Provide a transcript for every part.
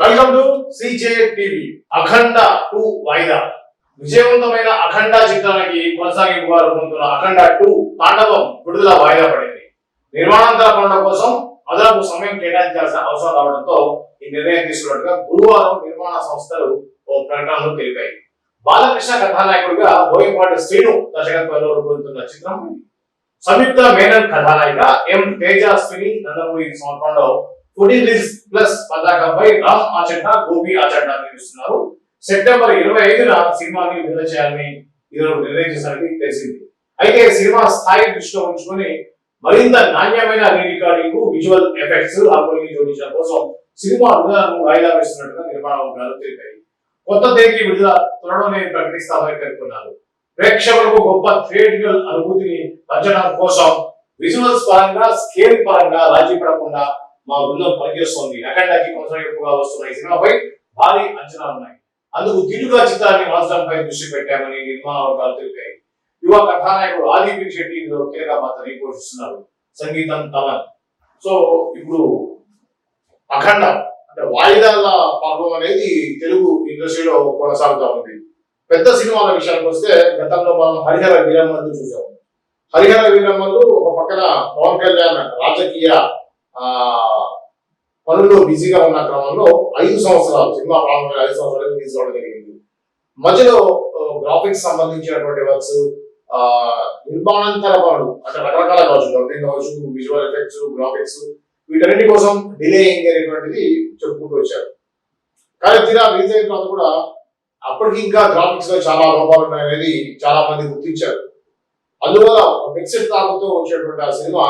Welcome to CJ TV. Akhanda two వాయిదా. విజయవంతమైన అఖండ చిత్రానికి కొనసాగింపుగా రూపొందుతున్న అఖండ టూ తాండవం విడుదల వాయిదా పడింది. నిర్మాణాంతర పనుల కోసం అదనపు సమయం కేటాయించాల్సిన అవసరం రావడంతో ఈ నిర్ణయం తీసుకున్నట్టుగా గురువారం నిర్మాణ సంస్థలు ఓ ప్రకటనలో తెలిపాయి. బాలకృష్ణ కథానాయకుడిగా బోయపాటి శ్రీను దర్శకత్వంలో రూపొందుతున్న చిత్రం సంయుక్త మేనన్ కథానాయిక ఎం తేజస్విని నందమూరి సమర్పణలో ఫుడీ ప్లస్ పతాకంపై రామ్ ఆచంట గోపి ఆచంట నిర్మిస్తున్నారు సెప్టెంబర్ ఇరవై ఐదున సినిమాని విడుదల చేయాలని ఈరోజు నిర్ణయించేసరికి తెలిసింది. అయితే సినిమా స్థాయి దృష్టిలో ఉంచుకొని మరింత నాణ్యమైన రీరికార్డింగ్ విజువల్ ఎఫెక్ట్స్ హార్మోని జోడించడం కోసం సినిమా విడుదలను వాయిదా వేస్తున్నట్టుగా నిర్మాణ వర్గాలు తెలిపాయి. కొత్త తేదీ విడుదల త్వరలోనే ప్రకటిస్తామని పేర్కొన్నారు. ప్రేక్షకులకు గొప్ప థియేటికల్ అనుభూతిని పంచడం కోసం విజువల్స్ పరంగా స్కేల్ పరంగా రాజీ పడకుండా మా బృందం పనిచేస్తోంది. అఖండకి కొనసాగింపుగా వస్తున్న ఈ సినిమాపై భారీ అంచనాలు ఉన్నాయి. అందుకు దిటుగా చిత్రాన్ని మార్చడంపై దృష్టి పెట్టామని నిర్మాణ వర్గాలు తెలిపాయి. యువ కథానాయకుడు ఆదిపి శెట్టి ఇందులో కీలక పాత్రని పోషిస్తున్నారు. సంగీతం తమన్ సో ఇప్పుడు అఖండ అంటే వాయిదాల పర్వం అనేది తెలుగు ఇండస్ట్రీలో కొనసాగుతా ఉంది. పెద్ద సినిమాల విషయానికి వస్తే గతంలో మనం హరిహర వీరమ్మలు చూసాం హరిహర వీరమ్మలు ఒక పక్కన పవన్ కళ్యాణ్ రాజకీయ పనుల్లో బిజీగా ఉన్న క్రమంలో ఐదు సంవత్సరాలు సినిమా ప్రారంభమైన ఐదు సంవత్సరాలు తీసుకోవడం జరిగింది. మధ్యలో గ్రాఫిక్స్ సంబంధించినటువంటి వర్క్స్ నిర్మాణాంతర పనులు అంటే రకరకాల కావచ్చు డబ్బింగ్ కావచ్చు విజువల్ ఎఫెక్ట్స్ గ్రాఫిక్స్ వీటన్నిటి కోసం డిలే అయింది అనేటువంటిది చెప్పుకుంటూ వచ్చారు. కానీ తీరా రిలీజ్ అయిన తర్వాత కూడా అప్పటికి ఇంకా గ్రాఫిక్స్లో చాలా లోపాలు ఉన్నాయనేది చాలా మంది గుర్తించారు. అందువల్ల మిక్సెడ్ తాగుతో వచ్చేటువంటి ఆ సినిమా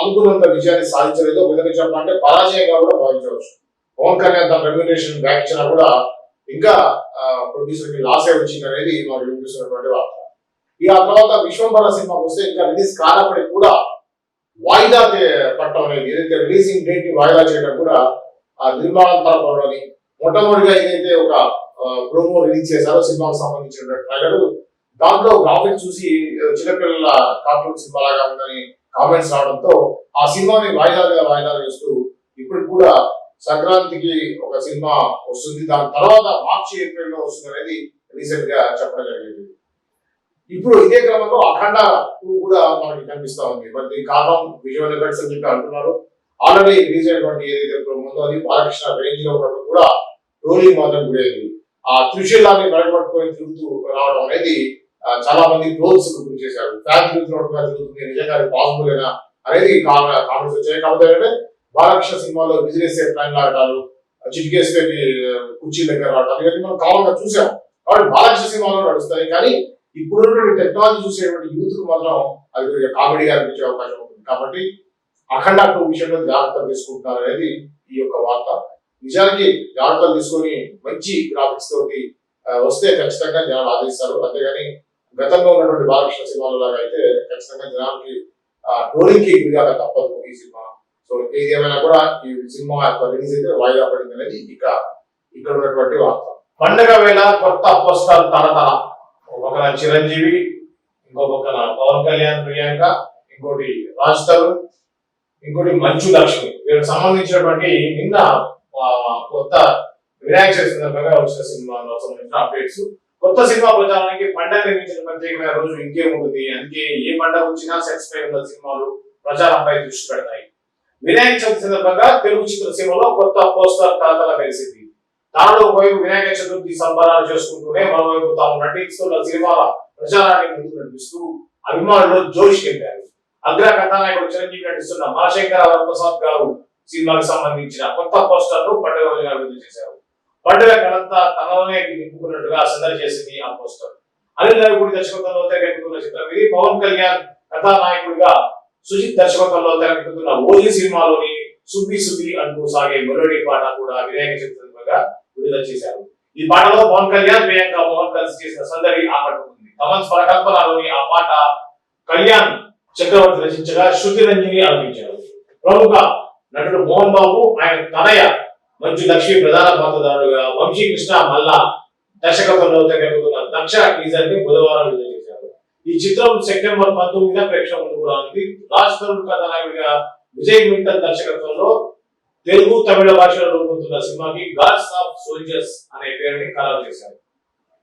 అనుకున్నంత విజయాన్ని సాధించలేదు. ఒక విధంగా చెప్పాలంటే పరాజయంగా కూడా భావించవచ్చు. పవన్ కళ్యాణ్ తన రెమ్యునేషన్ బ్యాక్ ఇచ్చినా కూడా ఇంకా ప్రొడ్యూసర్కి లాస్ అయి వచ్చింది అనేది మనం వినిపిస్తున్నటువంటి వార్త. ఇక ఆ తర్వాత విశ్వంబర సినిమాకి వస్తే ఇంకా రిలీజ్ కానప్పటికి కూడా వాయిదా పట్టడం అనేది ఏదైతే రిలీజింగ్ డేట్ని వాయిదా చేయడం కూడా ఆ నిర్మాణాంతర తరపులోని మొట్టమొదటిగా ఏదైతే ఒక ప్రోమో రిలీజ్ చేశారో సినిమాకు సంబంధించిన ట్రైలర్ దాంట్లో గ్రాఫిక్ చూసి చిన్నపిల్లల కార్టూన్ సినిమా లాగా ఉందని కామెంట్స్ రావడంతో ఆ సినిమాని వాయిదాలుగా వాయిదాలు వేస్తూ ఇప్పుడు కూడా సంక్రాంతికి ఒక సినిమా వస్తుంది. దాని తర్వాత మార్చి ఏప్రిల్లో వస్తుంది అనేది రీసెంట్గా చెప్పడం జరిగింది. ఇప్పుడు ఇదే క్రమంలో అఖండ టూ కూడా మనకి కనిపిస్తా ఉంది. మరి దీని కారణం విజువల్ ఎఫెక్ట్స్ అని చెప్పి అంటున్నారు. ఆల్రెడీ రిలీజ్ అయినటువంటి ఏదైతే ఉందో అది బాలకృష్ణ రేంజ్లో ఉన్నప్పుడు కూడా రోలింగ్ మాత్రం గురైంది ఆ త్రిశూలాన్ని మెడపట్టుకొని తిరుగుతూ రావడం అనేది చాలా మంది ట్రోల్స్ గురి చేశారు. ఫ్యాన్ తిరుగుతున్నట్టుగా తిరుగుతుంది నిజంగా అది పాసిబుల్ అయినా అనేది కామెంట్స్ వచ్చాయి. కాకపోతే ఏంటంటే బాలకృష్ణ సినిమాలో బిజినెస్ ప్లాన్ ఆడటాలు చిటికేస్తే కుర్చీ దగ్గర రావటాలు ఇవన్నీ మనం కామన్ చూసాం కాబట్టి బాలకృష్ణ సినిమాలో నడుస్తాయి. కానీ ఇప్పుడున్నటువంటి టెక్నాలజీ చూసేటువంటి యూత్ మాత్రం అది కొద్దిగా కామెడీగా అనిపించే అవకాశం ఉంటుంది. కాబట్టి అఖండ టూ విషయంలో జాగ్రత్తలు తీసుకుంటున్నారు అనేది ఈ యొక్క వార్త. నిజానికి జాగ్రత్తలు తీసుకొని మంచి గ్రాఫిక్స్ తోటి వస్తే ఖచ్చితంగా జనాలు ఆదరిస్తారు. అంతేగాని గతంలో ఉన్నటువంటి బాలకృష్ణ సినిమాల లాగా అయితే ఖచ్చితంగా జనానికి ట్రోలింగ్ గురిగా తప్పదు ఈ సినిమా. సో ఏది ఏమైనా కూడా ఈ సినిమా యొక్క రిలీజ్ అయితే వాయిదా పడింది అనేది ఇక ఇక్కడ ఉన్నటువంటి వార్త. పండగ వేళ కొత్త పోస్టర్ తరతర ఒక పక్కన చిరంజీవి ఇంకో పక్కన పవన్ కళ్యాణ్ ప్రియాంక ఇంకోటి రాజ్ తరుణ్ ఇంకోటి మంచు లక్ష్మి. వీళ్ళకి సంబంధించినటువంటి నిన్న కొత్త వినాయక చవితి సందర్భంగా వచ్చిన సినిమాలో సంబంధించిన అప్డేట్స్ కొత్త సినిమా ప్రచారానికి పండగ నిర్మించిన ప్రత్యేకమైన రోజు ఇంకేముంటుంది? అందుకే ఏ పండగ వచ్చినా సెక్స్ పై ఉన్న సినిమాలు ప్రచారంపై దృష్టి పెడతాయి. వినాయక చవితి సందర్భంగా తెలుగు చిత్ర సీమలో కొత్త పోస్టర్ తాతల కలిసింది తాను ఒకవైపు వినాయక చతుర్థి సంబరాలు చేసుకుంటూనే మరోవైపు తాము నటిస్తున్న సినిమాల ప్రచారానికి ముందు నడిపిస్తూ అభిమానులు జోష్ నింపారు అగ్ర కథానాయకుడు చిరంజీవి నటిస్తున్న మహాశంకర వరప్రసాద్ గారు సినిమాకు సంబంధించిన కొత్త పోస్టర్ను పండుగ రోజున విడుదల చేశారు. పండుగ కలంతా తనలోనే నింపుకున్నట్టుగా సందడి చేసింది ఆ పోస్టర్ అనిల్ రవిపూడి దర్శకత్వంలో తెరకెక్కుతున్న చిత్రం ఇది. పవన్ కళ్యాణ్ కథానాయకుడిగా సుజిత్ దర్శకత్వంలో తెరకెక్కుతున్న ఓజీ సినిమాలోని సుబ్బి సుబ్బి అంటూ సాగే మెలోడీ పాట కూడా వినాయక చతుర్థిగా విడుదల చేశారు. ఈ పాటలో పవన్ కళ్యాణ్ ప్రియాంక మోహన్ కలిసి చేసిన సందడి ఆకట్టుకుంది. తమన్ స్వరకల్పనలోని ఆ పాట కళ్యాణ్ చక్రవర్తి రచించగా శృతి రంజని ఆలపించారు ప్రముఖ నటుడు మోహన్ బాబు ఆయన తనయ మంచు లక్ష్మి ప్రధాన పాత్రధారుడుగా వంశీ కృష్ణ మల్లా దర్శకత్వంలో తెరకెక్కుతున్న దక్ష టీజర్ని బుధవారం విడుదల చేశారు ఈ చిత్రం సెప్టెంబర్ పంతొమ్మిదిన ప్రేక్షకుల ముందుకు రానుంది. రాజ్ తరుణ్ కథానాయకుడిగా విజయ్ మిట్టల్ దర్శకత్వంలో తెలుగు తమిళ భాషలో రూపొందుతున్న సినిమాకి గాడ్స్ ఆఫ్ సోల్జర్స్ అనే పేరుని ఖరారు చేశారు.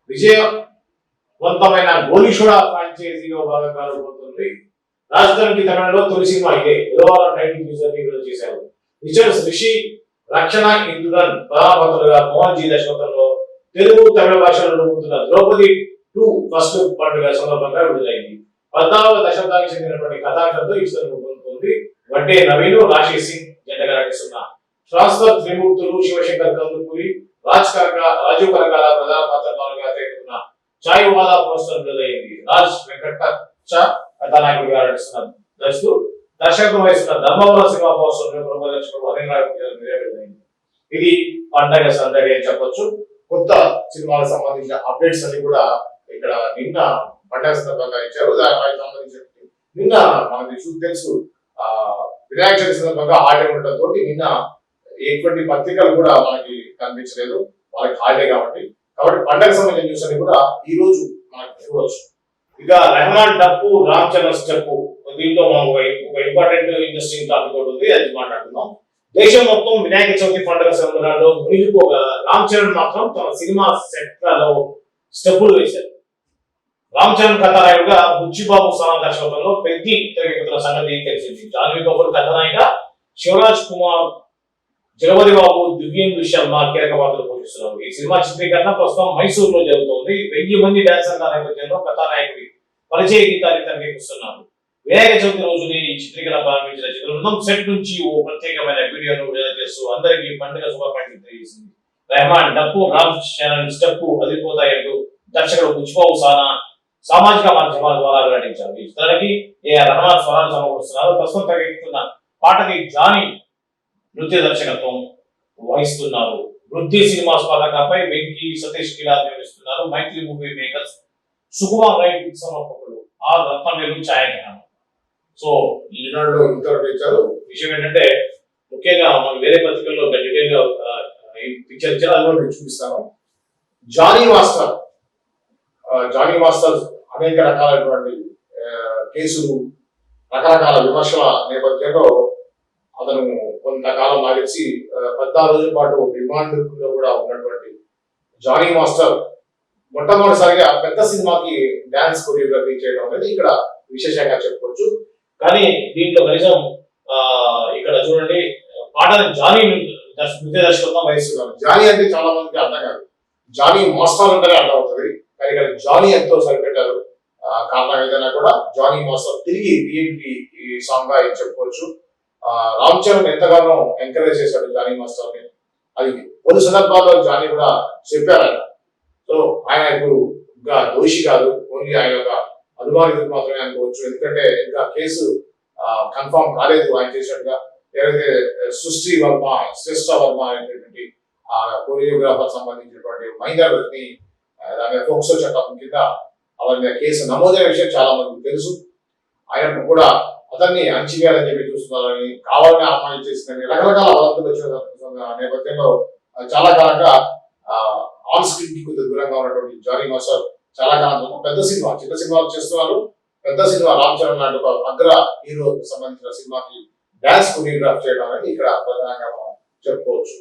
విజయవంతమైన గోలీషుడ ఫ్రాంచైజీలో భాగంగా రూపొందుతుంది. రాజధానికి తమిళలో తొలి సినిమా ఇదే. బుధవారం టైటిల్ టీజర్ విడుదల చేశారు. రిచర్డ్స్ రిషి రక్షణ ఇందురన్ ప్రధానమంత్రులుగా మోహన్ జీ దర్శకత్వంలో తెలుగు తమిళ భాషలో రూపొందుతున్న ద్రౌపది టూ ఫస్ట్ పండుగ సందర్భంగా విడుదలైంది. పద్నాలుగవ దశాబ్దానికి చెందినటువంటి కథాకథతో ఈ చిత్రం రూపొందుతుంది. వడ్డే నవీను రాశి సింగ్ జెండగా నటిస్తున్న ట్రాన్స్ఫర్ త్రిమూర్తులు శివశంకర్ కందుకూరి రాజ్ కరక రాజీవ్ కరకాల ప్రధాన పాత్రధారులుగా తెరకెక్కుతున్న చాయ్ వాలా పోస్టర్ విడుదలైంది. రాజ్ వెంకట కథానాయకుడిగా నటిస్తున్న దర్శకుడు దర్శకత్వం వహిస్తున్న ధర్మవర సినిమా పోస్టర్ ప్రముఖ దర్శకుడు ఇది పండగ సందడి అని చెప్పొచ్చు. కొత్త సినిమాలకు సంబంధించిన అప్డేట్స్ అన్ని కూడా ఇక్కడ నిన్న పండగ సందర్భంగా ఇచ్చారు. దానికి సంబంధించిన నిన్న మనకి చూసి తెలుసు. ఆ వినాయక చవితి సందర్భంగా హాలిడే ఉండటంతో నిన్న ఎటువంటి పత్రికలు కూడా మనకి కనిపించలేదు. వాళ్ళకి హాలిడే కాబట్టి. కాబట్టి పండగ సంబంధించిన న్యూస్ అన్ని కూడా ఈ రోజు మనకి చూడవచ్చు ఇక రెహమాన్ డప్పు రామ్ చరణ్ స్టెప్ దీంట్లో మనం ఒక ఒక ఇంపార్టెంట్ ఇంట్రెస్టింగ్ టాపిక్ ఒకటి ఉంది అది మాట్లాడుతున్నాం దేశం మొత్తం వినాయక చవితి పండుగ సంబరాల్లో మునిగిపోగా రామ్ చరణ్ మాత్రం తన సినిమా సెట్లలో స్టెప్పులు వేశారు. రామ్ చరణ్ కథానాయుడుగా బుచ్చిబాబు సనా దర్శకత్వంలో పెద్ది తెరకెక్కుతున్న సంగతి తెలిసింది. జాన్వీ కపూర్ కథానాయిక శివరాజ్ కుమార్ జగపతి బాబు దివ్యేందు శర్మ కీలక పాత్రలు పోషిస్తున్నారు. ఈ సినిమా చిత్రీకరణ ప్రస్తుతం మైసూర్లో జరుగుతోంది. వెయ్యి మంది డాన్సర్ల నేపథ్యంలో కథానాయకుడి పరిచయ గీతాన్ని తెరకెక్కిస్తున్నారు వినాయక చవితి రోజుని ఈ చిత్రీకరణ ప్రారంభించిన చిత్రం సెట్ నుంచి ఓ ప్రత్యేకమైన వీడియోను విడుదల చేస్తూ అందరికీ పండుగ శుభాకాంక్షలు తెలియజేసింది. రెహమాన్ డప్పు రామ్ ఛానల్ స్టెప్ అదిరిపోతాయంటూ దర్శకుడు బుచ్చిబాబు సానా సామాజిక మాధ్యమాల ద్వారా వెల్లడించారు. ఈ చిత్రానికి ఏఆర్ రహమాన్ స్వరాలు సమకూరుస్తున్నారు? ప్రస్తుతం తెగెక్కుతున్న పాటకి జానీ నృత్య దర్శకత్వం వహిస్తున్నారు. వృద్ధి సినిమాస్ పథకంపై వెంకీ సతీష్ కిరార్ నిర్మిస్తున్నారు. Mythri movie makers Sukumar write సమర్పకులు R Rathnavelu ఛాయాగ్రహణం. సో ఈనాడు ఇంతవరకు ఇచ్చారు విషయం ఏంటంటే ముఖ్యంగా మనం వేరే పత్రికల్లో డీటెయిల్ పిక్చర్ ఇచ్చారు. అది కూడా చూపిస్తాను. జానీ మాస్టర్ జానీ మాస్టర్ అనేక రకాలైనటువంటి కేసులు రకరకాల విమర్శల నేపథ్యంలో అతను కొంతకాలం ఆగించి పద్నాలుగు రోజుల పాటు రిమాండ్లో కూడా ఉన్నటువంటి జానీ మాస్టర్ మొట్టమొదటిసారిగా పెద్ద సినిమాకి డాన్స్ కొరియోగ్రఫీ చేయడం అనేది ఇక్కడ విశేషంగా చెప్పుకోవచ్చు. కానీ దీంట్లో కనీసం ఆ, ఇక్కడ చూడండి పాటని జానీ నృత్య దర్శకత్వం వహిస్తున్నారు జానీ అంటే చాలా మందికి అర్థం కాదు. జానీ మాస్టర్ అంటేనే అర్థం అవుతుంది. కానీ ఇక్కడ జానీ ఎంతో సరిపెట్టారు. కారణం ఏదైనా కూడా జానీ మోస్తాన్ తిరిగి బిఎన్పి ఈ సాంగ్గా చెప్పుకోవచ్చు. రామ్ చరణ్ ఎంతగానో ఎంకరేజ్ చేశాడు జానీ మాస్టర్ని అది కొన్ని సందర్భాల్లో జానీ కూడా చెప్పారు ఆయన సో ఆయన ఇప్పుడు దోషి కాదు. ఓన్లీ ఆయన ఒక అనుమానితులు మాత్రమే అనుకోవచ్చు. ఎందుకంటే ఇంకా కేసు కన్ఫర్మ్ కాలేదు ఆయన చేసినట్టుగా. ఏదైతే సృష్టి వర్మ శ్రేష్ఠ వర్మ అనేటువంటి ఆ కొరియోగ్రాఫర్ సంబంధించినటువంటి మహిళా ని దాని ఫోక్సో చట్టం కింద అవరి మీద కేసు నమోదైన విషయం చాలా మందికి తెలుసు. ఆయన కూడా అతన్ని అణచివేయాలని చెప్పి చూస్తున్నారని కావాలని అమ్మాయి చేసిందని రకరకాల వదంతులు వచ్చిన నేపథ్యంలో చాలా కాలంగా ఆన్ స్క్రీన్కి కొద్దిగా దూరంగా ఉన్నటువంటి జానీ మసర్ పెద్ద సినిమా చిన్న సినిమాలు చేస్తున్నారు. పెద్ద సినిమా రామ్ చరణ్ లాంటి ఒక అగ్ర హీరో సంబంధించిన సినిమాకి డాన్స్ కొరియోగ్రాఫ్ చేయడం అనేది ఇక్కడ ప్రధానంగా మనం చెప్పుకోవచ్చు.